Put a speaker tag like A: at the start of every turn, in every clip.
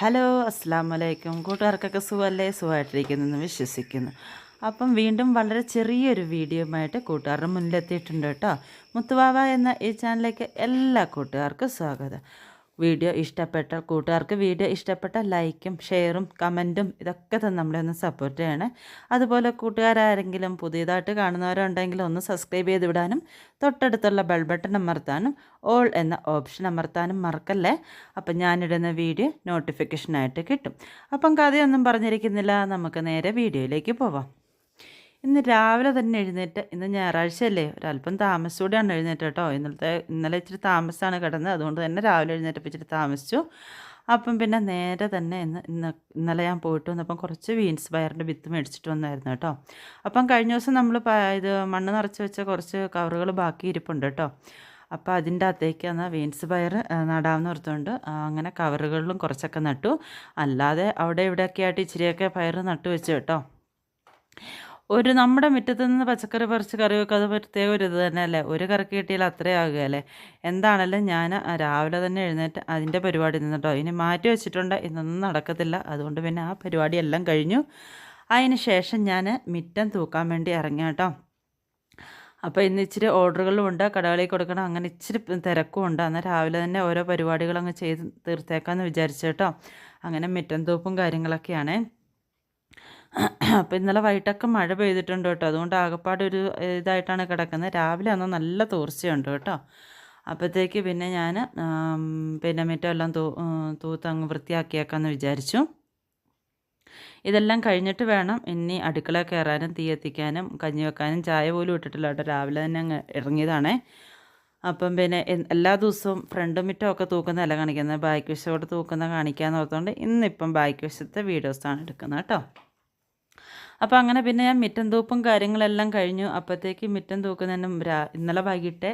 A: Hello അസ്സാം വലൈക്കും കൂട്ടുകാർക്കൊക്കെ സുഖമല്ലേ സുഖമായിട്ടിരിക്കുന്നെന്ന് വിശ്വസിക്കുന്നു. അപ്പം വീണ്ടും വളരെ ചെറിയൊരു വീഡിയോയുമായിട്ട് കൂട്ടുകാരുടെ മുന്നിലെത്തിയിട്ടുണ്ട് കേട്ടോ. മുത്തുവാവ എന്ന ഈ ചാനലിലേക്ക് എല്ലാ കൂട്ടുകാർക്കും സ്വാഗതം. വീഡിയോ ഇഷ്ടപ്പെട്ട കൂട്ടുകാർക്ക് വീഡിയോ ഇഷ്ടപ്പെട്ട ലൈക്കും ഷെയറും കമന്റും ഇതൊക്കെ തന്നെ നമ്മളെ ഒന്ന് സപ്പോർട്ട് ചെയ്യണം. അതുപോലെ കൂട്ടുകാരാരെങ്കിലും പുതിയതായിട്ട് കാണുന്നവരുണ്ടെങ്കിൽ ഒന്ന് സബ്സ്ക്രൈബ് ചെയ്ത് വിടാനും തൊട്ടടുത്തുള്ള ബെൽ ബട്ടൺ അമർത്താനും ഓൾ എന്ന ഓപ്ഷൻ അമർത്താനും മറക്കല്ലേ? അപ്പം ഞാനിടുന്ന വീഡിയോ നോട്ടിഫിക്കേഷനായിട്ട് കിട്ടും. അപ്പം കഥയൊന്നും പറഞ്ഞിരിക്കുന്നില്ല. നമുക്ക് നേരെ വീഡിയോയിലേക്ക് പോവാം. ഇന്ന് രാവിലെ തന്നെ എഴുന്നേറ്റ് ഇന്ന് ഞായറാഴ്ചയല്ലേ ഒരല്പം താമസത്തോടെയാണ് എഴുന്നേറ്റ് കേട്ടോ. ഇന്നലത്തെ ഇന്നലെ ഇച്ചിരി താമസമാണ് കിടന്നത്. അതുകൊണ്ട് തന്നെ രാവിലെ എഴുന്നേറ്റപ്പോൾ ഇച്ചിരി താമസിച്ചു. അപ്പം പിന്നെ നേരെ തന്നെ ഇന്ന് ഇന്ന് ഇന്നലെ ഞാൻ പോയിട്ട് വന്നപ്പം കുറച്ച് ബീൻസ് പയറിന്റെ വിത്ത് മേടിച്ചിട്ട് വന്നായിരുന്നു കേട്ടോ. അപ്പം കഴിഞ്ഞ ദിവസം നമ്മൾ ഇത് മണ്ണ് നിറച്ച് വെച്ച കുറച്ച് കവറുകൾ ബാക്കി ഇരിപ്പുണ്ട് കേട്ടോ. അപ്പോൾ അതിന്റെ അകത്തേക്ക് എന്നാൽ വീൻസ് പയർ നടാമെന്ന് ഓർത്തുകൊണ്ട് അങ്ങനെ കവറുകളിലും കുറച്ചൊക്കെ നട്ടു. അല്ലാതെ അവിടെ ഇവിടെയൊക്കെ ആയിട്ട് ഇച്ചിരിയൊക്കെ പയർ നട്ടു വെച്ചു കേട്ടോ. ഒരു നമ്മുടെ മുറ്റത്ത് നിന്ന് പച്ചക്കറി പറിച്ച് കറി വെക്കുക അത് പ്രത്യേക ഒരു ഇത് തന്നെയല്ലേ? ഒരു കറിക്ക് കിട്ടിയാൽ അത്രേ ആകുകയല്ലേ? എന്താണേലും ഞാൻ രാവിലെ തന്നെ എഴുന്നേറ്റ് അതിന്റെ പരിപാടി നിന്നിട്ടോ? ഇനി മാറ്റി വെച്ചിട്ടുണ്ട്. ഇന്നൊന്നും നടക്കത്തില്ല. അതുകൊണ്ട് പിന്നെ ആ പരിപാടി എല്ലാം കഴിഞ്ഞു. അതിന് ശേഷം ഞാൻ മിറ്റം തൂക്കാൻ വേണ്ടി ഇറങ്ങി കേട്ടോ. അപ്പോൾ ഇന്ന് ഇച്ചിരി ഓർഡറുകളും ഉണ്ട്. കടകളിൽ കൊടുക്കണം. അങ്ങനെ ഇച്ചിരി തിരക്കും ഉണ്ട്. എന്നാൽ രാവിലെ തന്നെ ഓരോ പരിപാടികളങ്ങ് ചെയ്ത് തീർത്തേക്കാമെന്ന് വിചാരിച്ചു കേട്ടോ. അങ്ങനെ മിറ്റം തൂപ്പും കാര്യങ്ങളൊക്കെയാണ്. അപ്പോൾ ഇന്നലെ വൈകിട്ടൊക്കെ മഴ പെയ്തിട്ടുണ്ട് കേട്ടോ. അതുകൊണ്ട് ആകപ്പാട് ഒരു ഇതായിട്ടാണ് കിടക്കുന്നത്. രാവിലെ അന്ന് നല്ല തോർച്ചയുണ്ട് കേട്ടോ. അപ്പോഴത്തേക്ക് പിന്നെ ഞാൻ പിന്നെ മിറ്റമെല്ലാം തൂ തൂത്തങ്ങ് വൃത്തിയാക്കിയേക്കാമെന്ന് വിചാരിച്ചു. ഇതെല്ലാം കഴിഞ്ഞിട്ട് വേണം ഇനി അടുക്കള കയറാനും തീ എത്തിക്കാനും കഞ്ഞി വെക്കാനും. ചായ പോലും ഇട്ടിട്ടില്ല കേട്ടോ. രാവിലെ തന്നെ അങ്ങ് ഇറങ്ങിയതാണേ. അപ്പം പിന്നെ എല്ലാ ദിവസവും ഫ്രണ്ട് തൂക്കുന്ന അല്ല കാണിക്കുന്നത്. ബാക്ക് വശത്തോടെ തൂക്കുന്ന കാണിക്കാമെന്ന് ഓർത്തുകൊണ്ട് ഇന്നിപ്പം ബാക്ക് വശത്തെ വീഡിയോസാണ് എടുക്കുന്നത് കേട്ടോ. അപ്പോൾ അങ്ങനെ പിന്നെ ഞാൻ മിറ്റം തൂപ്പും കാര്യങ്ങളെല്ലാം കഴിഞ്ഞു. അപ്പോഴത്തേക്ക് മിറ്റം തൂക്കുന്നതിനും ഇന്നലെ വൈകിട്ട്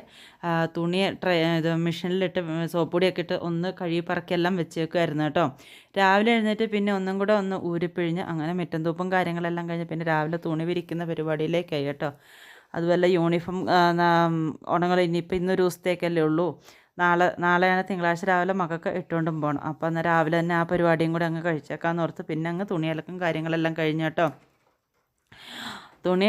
A: തുണി ട്രൈ ഇത് മെഷീനിലിട്ട് സോപ്പ് പൊടിയൊക്കെ ഇട്ട് ഒന്ന് കഴുകി പറക്കെല്ലാം വെച്ചേക്കുമായിരുന്നു കേട്ടോ. രാവിലെ എഴുന്നേറ്റ് പിന്നെ ഒന്നും കൂടെ ഒന്ന് ഊരിപ്പിഴിഞ്ഞ് അങ്ങനെ മിറ്റം തൂപ്പും കാര്യങ്ങളെല്ലാം കഴിഞ്ഞ് പിന്നെ രാവിലെ തുണി വിരിക്കുന്ന പരിപാടിയിലേക്കായി കേട്ടോ. അതുപോലെ യൂണിഫോം ഉണങ്ങൾ ഇനിയിപ്പോൾ ഇന്നൊരു ദിവസത്തേക്കല്ലേ ഉള്ളൂ. നാളെ നാളെയാണ് തിങ്കളാഴ്ച രാവിലെ മകൾക്ക് ഇട്ടുകൊണ്ടും പോകണം അപ്പോൾ എന്നാൽ രാവിലെ തന്നെ ആ പരിപാടിയും കൂടെ അങ്ങ് കഴിച്ചേക്കാമെന്ന് ഓർത്ത് പിന്നെ അങ്ങ് തുണിയലക്കും കാര്യങ്ങളെല്ലാം കഴിഞ്ഞു കേട്ടോ. തുണി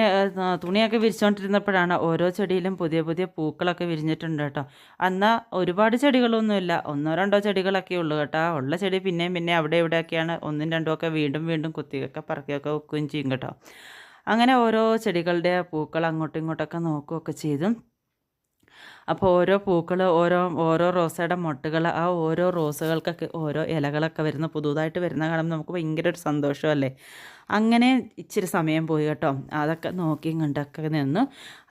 A: തുണിയൊക്കെ വിരിച്ചുകൊണ്ടിരുന്നപ്പോഴാണ് ഓരോ ചെടിയിലും പുതിയ പുതിയ പൂക്കളൊക്കെ വിരിഞ്ഞിട്ടുണ്ട് കേട്ടോ. എന്നാൽ ഒരുപാട് ചെടികളൊന്നുമില്ല. ഒന്നോ രണ്ടോ ചെടികളൊക്കെ ഉള്ളൂ കേട്ടോ. ഉള്ള ചെടി പിന്നെയും പിന്നെ അവിടെ ഇവിടെയൊക്കെയാണ്. ഒന്നും രണ്ടും ഒക്കെ വീണ്ടും വീണ്ടും കുത്തിയൊക്കെ പറക്കിയൊക്കെ വെക്കുകയും ചെയ്യും കേട്ടോ. അങ്ങനെ ഓരോ ചെടികളുടെ പൂക്കൾ അങ്ങോട്ടും ഇങ്ങോട്ടൊക്കെ നോക്കുകയൊക്കെ ചെയ്തു. അപ്പോൾ ഓരോ പൂക്കൾ ഓരോ ഓരോ റോസയുടെ മൊട്ടുകൾ ആ ഓരോ റോസുകൾക്കൊക്കെ ഓരോ ഇലകളൊക്കെ വരുന്ന പുതുതായിട്ട് വരുന്ന കാണുമ്പോൾ നമുക്ക് ഭയങ്കര ഒരു സന്തോഷമല്ലേ? അങ്ങനെ ഇച്ചിരി സമയം പോയി കേട്ടോ. അതൊക്കെ നോക്കിയും കണ്ടൊക്കെ നിന്നു.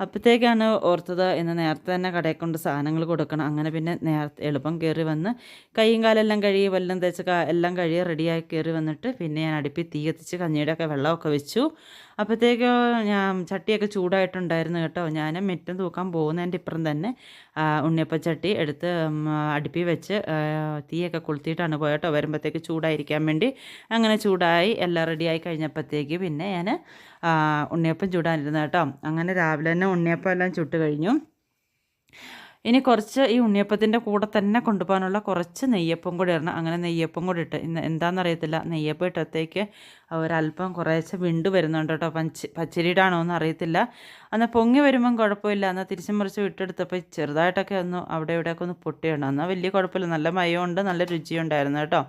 A: അപ്പോഴത്തേക്കാണ് ഓർത്തത് ഇന്ന് നേരത്തെ തന്നെ കടയിൽ കൊണ്ട് സാധനങ്ങൾ കൊടുക്കണം. അങ്ങനെ പിന്നെ നേരത്തെ എളുപ്പം കയറി വന്ന് കൈയും കാലെല്ലാം കഴുകി വല്ലതും തേച്ച് എല്ലാം കഴുകി റെഡിയായി കയറി വന്നിട്ട് പിന്നെ ഞാൻ അടുപ്പിൽ തീ കത്തിച്ച് കഞ്ഞിയുടെ ഒക്കെ വെള്ളമൊക്കെ വെച്ചു. അപ്പോഴത്തേക്ക് ഞാൻ ചട്ടിയൊക്കെ ചൂടായിട്ടുണ്ടായിരുന്നു കേട്ടോ. ഞാൻ മിറ്റം തൂക്കാൻ പോകുന്നതിന്റെ ഇപ്പുറം തന്നെ ഉണ്ണിയപ്പച്ചട്ടി എടുത്ത് അടുപ്പി വെച്ച് തീയൊക്കെ കൊളുത്തിയിട്ടാണ് പോയട്ടോ. വരുമ്പോഴത്തേക്ക് ചൂടായിരിക്കാൻ വേണ്ടി അങ്ങനെ ചൂടായി എല്ലാം റെഡിയായി കഴിഞ്ഞപ്പോഴത്തേക്ക് പിന്നെ ഞാൻ ഉണ്ണിയപ്പം ചൂടാനിരുന്നു കേട്ടോ അങ്ങനെ രാവിലെ തന്നെ ഉണ്ണിയപ്പം എല്ലാം ചുട്ട് കഴിഞ്ഞു. ഇനി കുറച്ച് ഈ ഉണ്ണിയപ്പത്തിന്റെ കൂടെ തന്നെ കൊണ്ടുപോകാനുള്ള കുറച്ച് നെയ്യപ്പം കൂടി ഇടണം. അങ്ങനെ നെയ്യപ്പം കൂടി ഇട്ട് ഇന്ന് എന്താണെന്നറിയത്തില്ല. നെയ്യപ്പം ഇട്ടത്തേക്ക് ഒരല്പം കുറേശ്ശെ വിണ്ട് വരുന്നുണ്ട് കേട്ടോ. പച്ച പച്ചരിയുടെ ആണോ എന്ന് അറിയത്തില്ല എന്നാൽ പൊങ്ങി വരുമ്പം കുഴപ്പമില്ല. എന്നാൽ തിരിച്ചും മറിച്ച് വിട്ടെടുത്തപ്പോൾ ചെറുതായിട്ടൊക്കെ ഒന്ന് അവിടെ ഇവിടെയൊക്കെ ഒന്ന് പൊട്ടിയിടണം എന്നാൽ വലിയ കുഴപ്പമില്ല. നല്ല മയമുണ്ട് നല്ല രുചിയുണ്ടായിരുന്നു കേട്ടോ.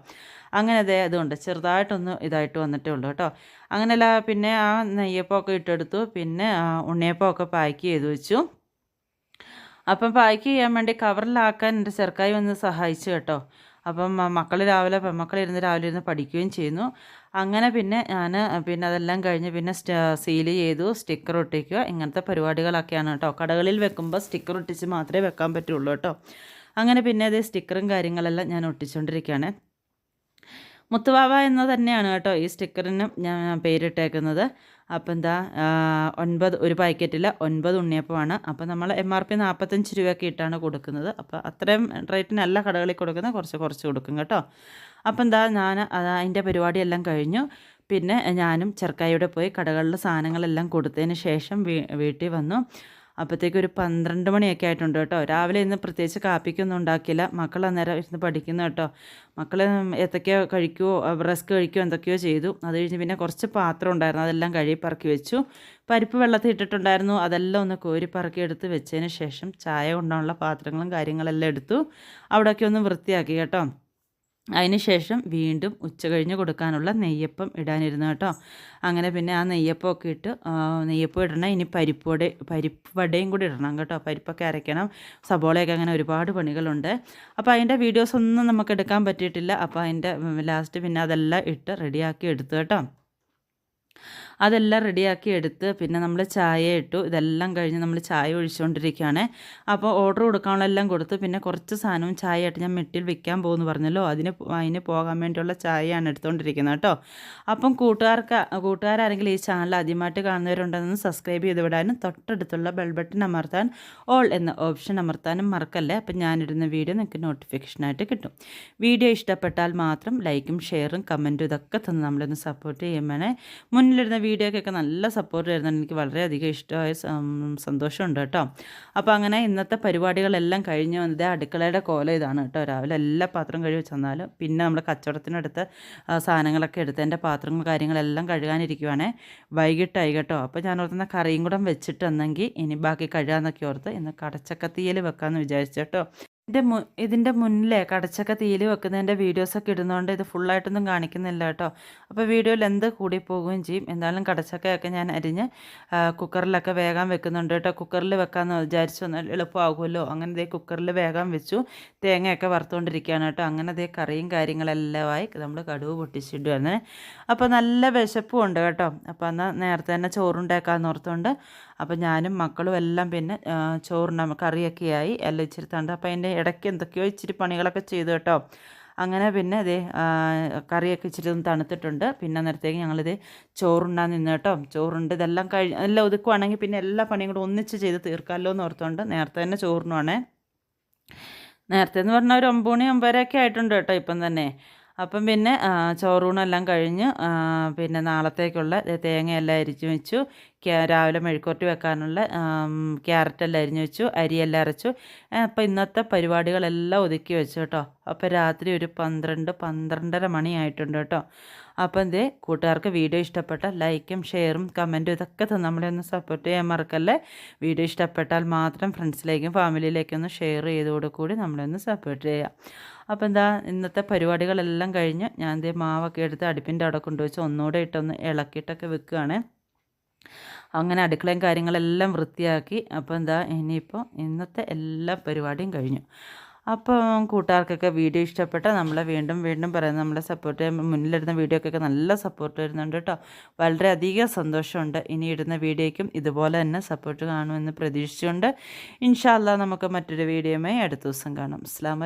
A: അങ്ങനെ അതേ അതുകൊണ്ട് ചെറുതായിട്ടൊന്ന് ഇതായിട്ട് വന്നിട്ടേ ഉള്ളൂ കേട്ടോ. അങ്ങനെയല്ല പിന്നെ ആ നെയ്യപ്പമൊക്കെ ഇട്ടെടുത്തു. പിന്നെ ഉണ്ണിയപ്പമൊക്കെ പാക്ക് ചെയ്ത് വെച്ചു. അപ്പം പാക്ക് ചെയ്യാൻ വേണ്ടി കവറിലാക്കാൻ എന്റെ ചെറുക്കായി വന്ന് സഹായിച്ചു കേട്ടോ. അപ്പം മക്കൾ രാവിലെ പെമ്മക്കളിരുന്ന് രാവിലെ ഇരുന്ന് പഠിക്കുകയും ചെയ്യുന്നു. അങ്ങനെ പിന്നെ ഞാൻ പിന്നെ അതെല്ലാം കഴിഞ്ഞ് പിന്നെ സീൽ ചെയ്തു സ്റ്റിക്കർ ഒട്ടിക്കുക ഇങ്ങനത്തെ പരിപാടികളൊക്കെയാണ് കേട്ടോ. കടകളിൽ വെക്കുമ്പോൾ സ്റ്റിക്കർ ഒട്ടിച്ച് മാത്രമേ വെക്കാൻ പറ്റുള്ളൂ കേട്ടോ. അങ്ങനെ പിന്നെ അത് സ്റ്റിക്കറും കാര്യങ്ങളെല്ലാം ഞാൻ ഒട്ടിച്ചുകൊണ്ടിരിക്കുകയാണ് മുത്തുവാവ എന്ന് തന്നെയാണ് കേട്ടോ ഈ സ്റ്റിക്കറിനും ഞാൻ പേരിട്ടേക്കുന്നത്. അപ്പോൾ എന്താ ഒൻപത് ഒരു പാക്കറ്റിൽ ഒൻപത് ഉണ്ണിയപ്പമാണ്. അപ്പോൾ നമ്മൾ എം ആർ പി നാൽപ്പത്തഞ്ച് രൂപയൊക്കെ ഇട്ടാണ് കൊടുക്കുന്നത്. അപ്പോൾ അത്രയും റേറ്റിനല്ല കടകളിൽ കൊടുക്കുന്നത്. കുറച്ച് കുറച്ച് കൊടുക്കും കേട്ടോ. അപ്പോൾ എന്താ ഞാൻ അതിന്റെ പരിപാടിയെല്ലാം കഴിഞ്ഞു. പിന്നെ ഞാനും ചെറുക്കായിയുടെ പോയി കടകളിൽ സാധനങ്ങളെല്ലാം കൊടുത്തതിന് ശേഷം വീട്ടിൽ വന്നു. അപ്പോഴത്തേക്ക് ഒരു പന്ത്രണ്ട് മണിയൊക്കെ ആയിട്ടുണ്ട് കേട്ടോ. രാവിലെ ഇന്ന് പ്രത്യേകിച്ച് കാപ്പിക്കൊന്നും ഉണ്ടാക്കിയില്ല. മക്കൾ അന്നേരം ഇരുന്ന് പഠിക്കുന്നു കേട്ടോ. മക്കൾ എന്തൊക്കെയോ കഴിക്കുമോ റസ്ക് കഴിക്കുമോ എന്തൊക്കെയോ ചെയ്തു. അത് കഴിഞ്ഞ് പിന്നെ കുറച്ച് പാത്രം ഉണ്ടായിരുന്നു. അതെല്ലാം കഴുകി പറക്കി വെച്ചു. പരിപ്പ് വെള്ളത്തിൽ ഇട്ടിട്ടുണ്ടായിരുന്നു. അതെല്ലാം ഒന്ന് കോരി പറക്കി എടുത്ത് വെച്ചതിന് ശേഷം ചായ കൊണ്ടുള്ള പാത്രങ്ങളും കാര്യങ്ങളെല്ലാം എടുത്തു. അവിടെയൊക്കെ ഒന്ന് വൃത്തിയാക്കി കേട്ടോ. അതിന് ശേഷം വീണ്ടും ഉച്ച കഴിഞ്ഞ് കൊടുക്കാനുള്ള നെയ്യപ്പം ഇടാനിരുന്നു കേട്ടോ. അങ്ങനെ പിന്നെ ആ നെയ്യപ്പമൊക്കെ ഇട്ട് നെയ്യപ്പം ഇടണം. ഇനി പരിപ്പോടെ പരിപ്പ് വടയും കൂടി ഇടണം കേട്ടോ. പരിപ്പൊക്കെ അരയ്ക്കണം. സബോളയൊക്കെ അങ്ങനെ ഒരുപാട് പണികളുണ്ട്. അപ്പോൾ അതിന്റെ വീഡിയോസ് ഒന്നും നമുക്ക് എടുക്കാൻ പറ്റിയിട്ടില്ല. അപ്പോൾ അതിന്റെ ലാസ്റ്റ് പിന്നെ അതെല്ലാം ഇട്ട് റെഡിയാക്കി എടുത്തു കേട്ടോ. അതെല്ലാം റെഡിയാക്കി എടുത്ത് പിന്നെ നമ്മൾ ചായ ഇട്ടു. ഇതെല്ലാം കഴിഞ്ഞ് നമ്മൾ ചായ ഒഴിച്ചുകൊണ്ടിരിക്കുകയാണ് അപ്പോൾ ഓർഡർ കൊടുക്കാനുള്ളതെല്ലാം കൊടുത്ത് പിന്നെ കുറച്ച് സാധനവും ചായ ആയിട്ട് ഞാൻ മെട്ടിൽ വിൽക്കാൻ പോകുന്നു പറഞ്ഞല്ലോ. അതിന് അതിന് പോകാൻ വേണ്ടിയുള്ള ചായയാണ് എടുത്തുകൊണ്ടിരിക്കുന്നത് കേട്ടോ. അപ്പം കൂട്ടുകാർക്ക് കൂട്ടുകാരാരെങ്കിലും ഈ ചാനൽ ആദ്യമായിട്ട് കാണുന്നവരുണ്ടെന്ന് സബ്സ്ക്രൈബ് ചെയ്ത് വിടാനും തൊട്ടടുത്തുള്ള ബെൽ ബട്ടൺ അമർത്താൻ ഓൾ എന്ന ഓപ്ഷൻ അമർത്താനും മറക്കല്ലേ? അപ്പം ഞാനിടുന്ന വീഡിയോ നിങ്ങൾക്ക് നോട്ടിഫിക്കേഷനായിട്ട് കിട്ടും. വീഡിയോ ഇഷ്ടപ്പെട്ടാൽ മാത്രം ലൈക്കും ഷെയറും കമന്റും ഇതൊക്കെ തന്ന് നമ്മളൊന്ന് സപ്പോർട്ട് ചെയ്യുമ്പോൾ മുന്നിലിടുന്ന വീഡിയോക്കൊക്കെ നല്ല സപ്പോർട്ട് ആയിരുന്നു എനിക്ക് വളരെയധികം ഇഷ്ടമായ സന്തോഷമുണ്ട് കേട്ടോ. അപ്പോൾ അങ്ങനെ ഇന്നത്തെ പരിപാടികളെല്ലാം കഴിഞ്ഞ് വന്നത് അടുക്കളയുടെ കോല ഇതാണ് കേട്ടോ. രാവിലെ എല്ലാ പാത്രം കഴുകി വെച്ചാലും പിന്നെ നമ്മൾ കച്ചവടത്തിനടുത്ത് സാധനങ്ങളൊക്കെ എടുത്ത് എന്റെ പാത്രങ്ങൾ കാര്യങ്ങളെല്ലാം കഴുകാനിരിക്കുവാണേ. വൈകിട്ടായി കേട്ടോ. അപ്പോൾ ഞാൻ ഓർത്തുന്ന കറിയും കൂടെ വെച്ചിട്ടെന്നെങ്കിൽ ഇനി ബാക്കി കഴുകാമെന്നൊക്കെ ഓർത്ത് ഇന്ന് കടച്ചക്കത്തിയിൽ വെക്കാമെന്ന് വിചാരിച്ചു കേട്ടോ. ഇതിന്റെ മു ഇതിന്റെ മുന്നിലേ കടച്ചക്ക തീയിൽ വെക്കുന്നതിന്റെ വീഡിയോസൊക്കെ ഇടുന്നതുകൊണ്ട് ഇത് ഫുള്ളായിട്ടൊന്നും കാണിക്കുന്നില്ല കേട്ടോ. അപ്പോൾ വീഡിയോയിൽ എന്ത് കൂടി പോകുകയും ചെയ്യും. എന്തായാലും കടച്ചക്കയൊക്കെ ഞാൻ അരിഞ്ഞ് കുക്കറിലൊക്കെ വേഗം വെക്കുന്നുണ്ട് കേട്ടോ. കുക്കറിൽ വെക്കാമെന്ന് വിചാരിച്ചു വന്നാൽ എളുപ്പമാകുമല്ലോ. അങ്ങനെ ദേ കുക്കറിൽ വേഗം വെച്ചു തേങ്ങയൊക്കെ വറുത്തുകൊണ്ടിരിക്കുകയാണ് കേട്ടോ. അങ്ങനെ ദേ കറിയും കാര്യങ്ങളെല്ലാമായി നമ്മൾ കടുവ് പൊട്ടിച്ചിടുവായിരുന്നു. അപ്പോൾ നല്ല വിശപ്പും ഉണ്ട് കേട്ടോ. അപ്പോൾ എന്നാൽ നേരത്തെ തന്നെ ചോറുണ്ടാക്കാമെന്ന് ഓർത്തുകൊണ്ട് അപ്പോൾ ഞാനും മക്കളും എല്ലാം പിന്നെ ചോറിന് കറിയൊക്കെയായി എല്ലാം ഇച്ചിരി തണ്ട് അപ്പോൾ അതിന്റെ ഇടയ്ക്ക് എന്തൊക്കെയോ ഇച്ചിരി പണികളൊക്കെ ചെയ്തു കേട്ടോ. അങ്ങനെ പിന്നെ അതേ കറിയൊക്കെ ഇച്ചിരി ഒന്ന് തണുത്തിട്ടുണ്ട്. പിന്നെ അന്നേരത്തേക്ക് ഞങ്ങളിത് ചോറുണ്ടാൻ നിന്ന് കേട്ടോ. ചോറുണ്ട് ഇതെല്ലാം കഴി എല്ലാം ഒതുക്കുവാണെങ്കിൽ പിന്നെ എല്ലാ പണിയും കൂടെ ഒന്നിച്ച് ചെയ്ത് തീർക്കാമല്ലോ എന്ന് ഓർത്തുകൊണ്ട് നേരത്തെ തന്നെ ചോറിനുവാണേ നേരത്തെ എന്ന് പറഞ്ഞാൽ ഒരു ഒമ്പത് മണി ഒമ്പതരയൊക്കെ ആയിട്ടുണ്ട് കേട്ടോ ഇപ്പം തന്നെ. അപ്പം പിന്നെ ചോറൂണെല്ലാം കഴിഞ്ഞ് പിന്നെ നാളത്തേക്കുള്ള തേങ്ങയെല്ലാം അരിച്ച് വെച്ചു. രാവിലെ മെഴുക്കുരട്ടി വെക്കാനുള്ള ക്യാരറ്റെല്ലാം അരിഞ്ഞു വെച്ചു. അരിയെല്ലാം അരച്ചു. അപ്പോൾ ഇന്നത്തെ പരിപാടികളെല്ലാം ഒതുക്കി വെച്ചു കേട്ടോ. അപ്പോൾ രാത്രി ഒരു പന്ത്രണ്ട് പന്ത്രണ്ടര മണിയായിട്ടുണ്ട് കേട്ടോ. അപ്പോൾ എന്തേ? കൂട്ടുകാർക്ക് വീഡിയോ ഇഷ്ടപ്പെട്ട ലൈക്കും ഷെയറും കമന്റും ഇതൊക്കെ നമ്മളെ ഒന്ന് സപ്പോർട്ട് ചെയ്യാൻ മറക്കല്ലേ? വീഡിയോ ഇഷ്ടപ്പെട്ടാൽ മാത്രം ഫ്രണ്ട്സിലേക്കും ഫാമിലിയിലേക്കും ഒന്ന് ഷെയർ ചെയ്തോടു കൂടി നമ്മളെ ഒന്ന് സപ്പോർട്ട് ചെയ്യാം. അപ്പോൾ എന്താ? ഇന്നത്തെ പരിപാടികളെല്ലാം കഴിഞ്ഞ് ഞാൻ എന്തേ മാവൊക്കെ എടുത്ത് അടുപ്പിന്റെ അവിടെ കൊണ്ടുവച്ച് ഒന്നുകൂടെ ഇട്ടൊന്ന് ഇളക്കിയിട്ടൊക്കെ വെക്കുകയാണ് അങ്ങനെ അടുക്കളയും കാര്യങ്ങളെല്ലാം വൃത്തിയാക്കി. അപ്പോൾ എന്താ? ഇനിയിപ്പോൾ ഇന്നത്തെ എല്ലാ പരിപാടിയും കഴിഞ്ഞു. അപ്പം കൂട്ടുകാർക്കൊക്കെ വീഡിയോ ഇഷ്ടപ്പെട്ട നമ്മളെ വീണ്ടും വീണ്ടും പറയുന്നത് നമ്മളെ സപ്പോർട്ട് ചെയ്യാൻ മുന്നിലിടുന്ന വീഡിയോക്കൊക്കെ നല്ല സപ്പോർട്ട് വരുന്നുണ്ട് കേട്ടോ. വളരെയധികം സന്തോഷമുണ്ട്. ഇനി ഇടുന്ന വീഡിയോയ്ക്കും ഇതുപോലെ തന്നെ സപ്പോർട്ട് കാണുമെന്ന് പ്രതീക്ഷിച്ചുകൊണ്ട് ഇൻഷാല്ല നമുക്ക് മറ്റൊരു വീഡിയോയുമായി അടുത്ത ദിവസം കാണാം. അസ്സാം